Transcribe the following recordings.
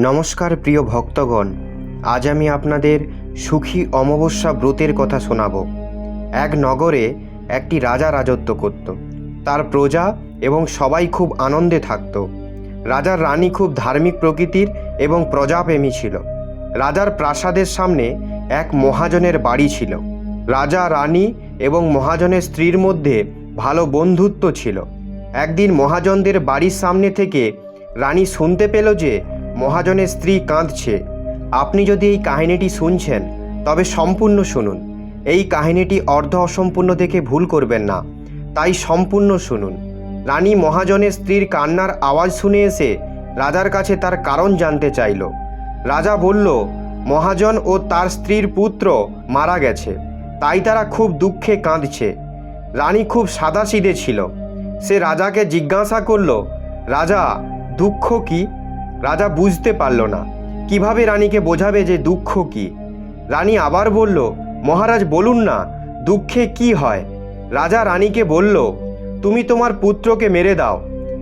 নমস্কার প্রিয় ভক্তগণ, আজ আমি আপনাদের সুখী অমাবস্যা ব্রতের কথা শোনাব। এক নগরে একটি রাজা রাজত্ব করত। তার প্রজা এবং সবাই খুব আনন্দে থাকত। রাজার রানী খুব ধার্মিক প্রকৃতির এবং প্রজাপ্রেমী ছিল। রাজার প্রাসাদের সামনে এক মহাজনের বাড়ি ছিল। রাজা, রানী এবং মহাজনের স্ত্রীর মধ্যে ভালো বন্ধুত্ব ছিল। একদিন মহাজনদের বাড়ির সামনে থেকে রানী শুনতে পেল যে মহাজনের স্ত্রী কাঁদছে। আপনি যদি এই কাহিনীটি শুনছেন, তবে সম্পূর্ণ শুনুন। এই কাহিনীটি অর্ধ অসম্পূর্ণ দেখে ভুল করবেন না। তাই সম্পূর্ণ শুনুন। রানী মহাজনের স্ত্রীর কান্নার আওয়াজ শুনে এসে রাজার কাছে তার কারণ জানতে চাইল। রাজা বলল, মহাজন ও তার স্ত্রীর পুত্র মারা গেছে। তাই তারা খুব দুঃখে কাঁদছে। রানী খুব সাদাসিধে ছিল। সে রাজাকে জিজ্ঞাসা করল, রাজা, দুঃখ কি? রাজা বুঝতে পারল না। কীভাবে রানীকে বোঝাবে যে দুঃখ কি? রানী আবার বলল, মহারাজ, বলুন না, দুঃখে কি হয়? রাজা রানীকে বলল, তুমি তোমার পুত্রকে মেরে দাও,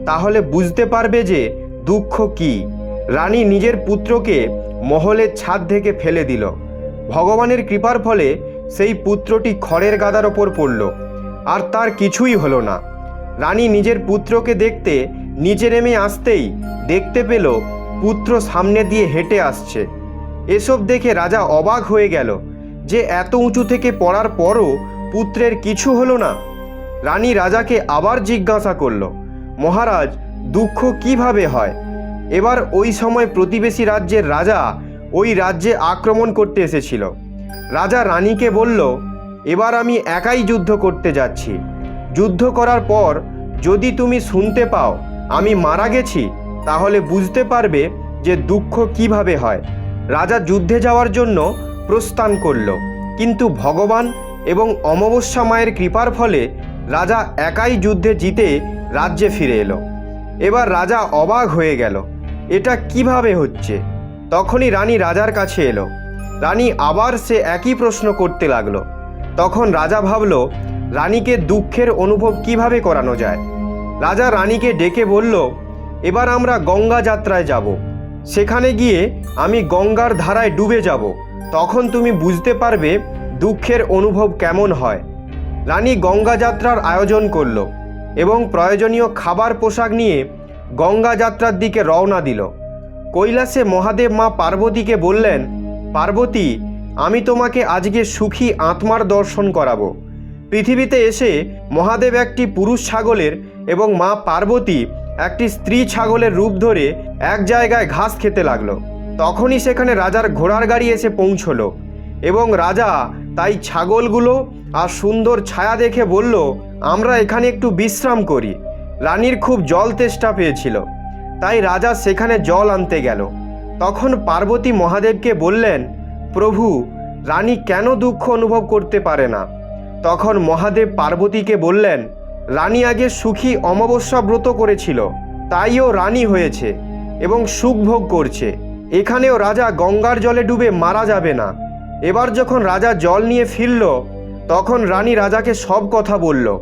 তাহলে বুঝতে পারবে যে দুঃখ কি। রানী নিজের পুত্রকে মহলের ছাদ থেকে ফেলে দিল। ভগবানের কৃপার ফলে সেই পুত্রটি খড়ের গাদার ওপর পড়ল, আর তার কিছুই হলো না। রানী নিজের পুত্রকে দেখতে নিচে নেমে আসতেই দেখতে পেল পুত্র সামনে দিয়ে হেঁটে আসছে। এসব দেখে রাজা অবাক হয়ে গেল যে এত উঁচু থেকে পড়ার পরও পুত্রের কিছু হলো না। রানী রাজাকে আবার জিজ্ঞাসা করল, মহারাজ, দুঃখ কীভাবে হয়? এবার ওই সময় প্রতিবেশী রাজ্যের রাজা ওই রাজ্যে আক্রমণ করতে এসেছিল। রাজা রানীকে বলল, এবার আমি একাই যুদ্ধ করতে যাচ্ছি। যুদ্ধ করার পর যদি তুমি শুনতে পাও আমি মারা গেছি, তাহলে বুঝতে পারবে যে দুঃখ কীভাবে হয়। রাজা যুদ্ধে যাওয়ার জন্য প্রস্থান করল, কিন্তু ভগবান এবং অমাবস্যা মায়ের কৃপার ফলে রাজা একাই যুদ্ধে জিতে রাজ্যে ফিরে এলো। এবার রাজা অবাক হয়ে গেল, এটা কীভাবে হচ্ছে? তখনই রানী রাজার কাছে এলো। রানী আবার সে একই প্রশ্ন করতে লাগল। তখন রাজা ভাবল, রানীকে দুঃখের অনুভব কীভাবে করানো যায়? রাজা রানীকে ডেকে বলল, এবার আমরা গঙ্গা যাত্রায় যাব। সেখানে গিয়ে আমি গঙ্গার ধারায় ডুবে যাব। তখন তুমি বুঝতে পারবে দুঃখের অনুভব কেমন হয়। রানী গঙ্গা যাত্রার আয়োজন করল এবং প্রয়োজনীয় খাবার পোশাক নিয়ে গঙ্গা যাত্রার দিকে রওনা দিল। কৈলাসে মহাদেব মা পার্বতীকে বললেন, পার্বতী, আমি তোমাকে আজকে সুখী আত্মার দর্শন করাবো। পৃথিবীতে এসে মহাদেব একটি পুরুষ ছাগলের এবং মা পার্বতী একটি স্ত্রী ছাগলের রূপ ধরে এক জায়গায় ঘাস খেতে লাগল। তখনই সেখানে রাজার ঘোড়ার গাড়ি এসে পৌঁছলো এবং রাজা তাই ছাগলগুলো আর সুন্দর ছায়া দেখে বলল, আমরা এখানে একটু বিশ্রাম করি। রানীর খুব জল তেষ্টা পেয়েছিল তাই রাজা সেখানে জল আনতে গেল। তখন পার্বতী মহাদেবকে বললেন, প্রভু, রানী কেন দুঃখ অনুভব করতে পারে না তখন মহাদেব পার্বতীকে বললেন রানী আগে সুখী অমাবস্যা ব্রত করেছিল, তাইও রানী হয়েছে এবং সুখ ভোগ করছে। এখানেও রাজা গঙ্গার জলে ডুবে মারা যাবে না। এবার যখন রাজা জল নিয়ে ফিরল, তখন রানী রাজাকে সব কথা বলল,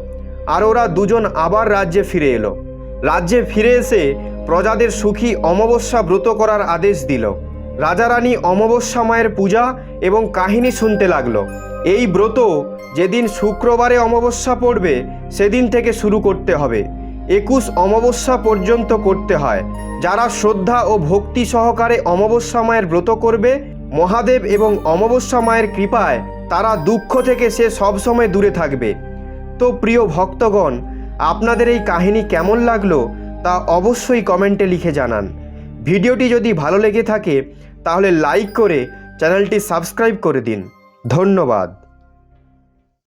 আর ওরা দুজন আবার রাজ্যে ফিরে এলো। রাজ্যে ফিরে এসে প্রজাদের সুখী অমাবস্যা ব্রত করার আদেশ দিল। রাজা রানী অমাবস্যা মায়ের পূজা এবং কাহিনী শুনতে লাগল। এই ব্রত যেদিন শুক্রবারে অমাবস্যা পড়বে, সেদিন থেকে শুরু করতে হবে। একুশ অমাবস্যা পর্যন্ত করতে হয়। যারা শ্রদ্ধা ও ভক্তি সহকারে অমাবস্যা মায়ের ব্রত করবে, মহাদেব এবং অমাবস্যা মায়ের কৃপায় তারা দুঃখ থেকে সে সবসময় দূরে থাকবে। তো প্রিয় ভক্তগণ, আপনাদের এই কাহিনী কেমন লাগল তা অবশ্যই কমেন্টে লিখে জানান। ভিডিওটি যদি ভালো লেগে থাকে, তাহলে লাইক করে চ্যানেলটি সাবস্ক্রাইব করে দিন। ধন্যবাদ।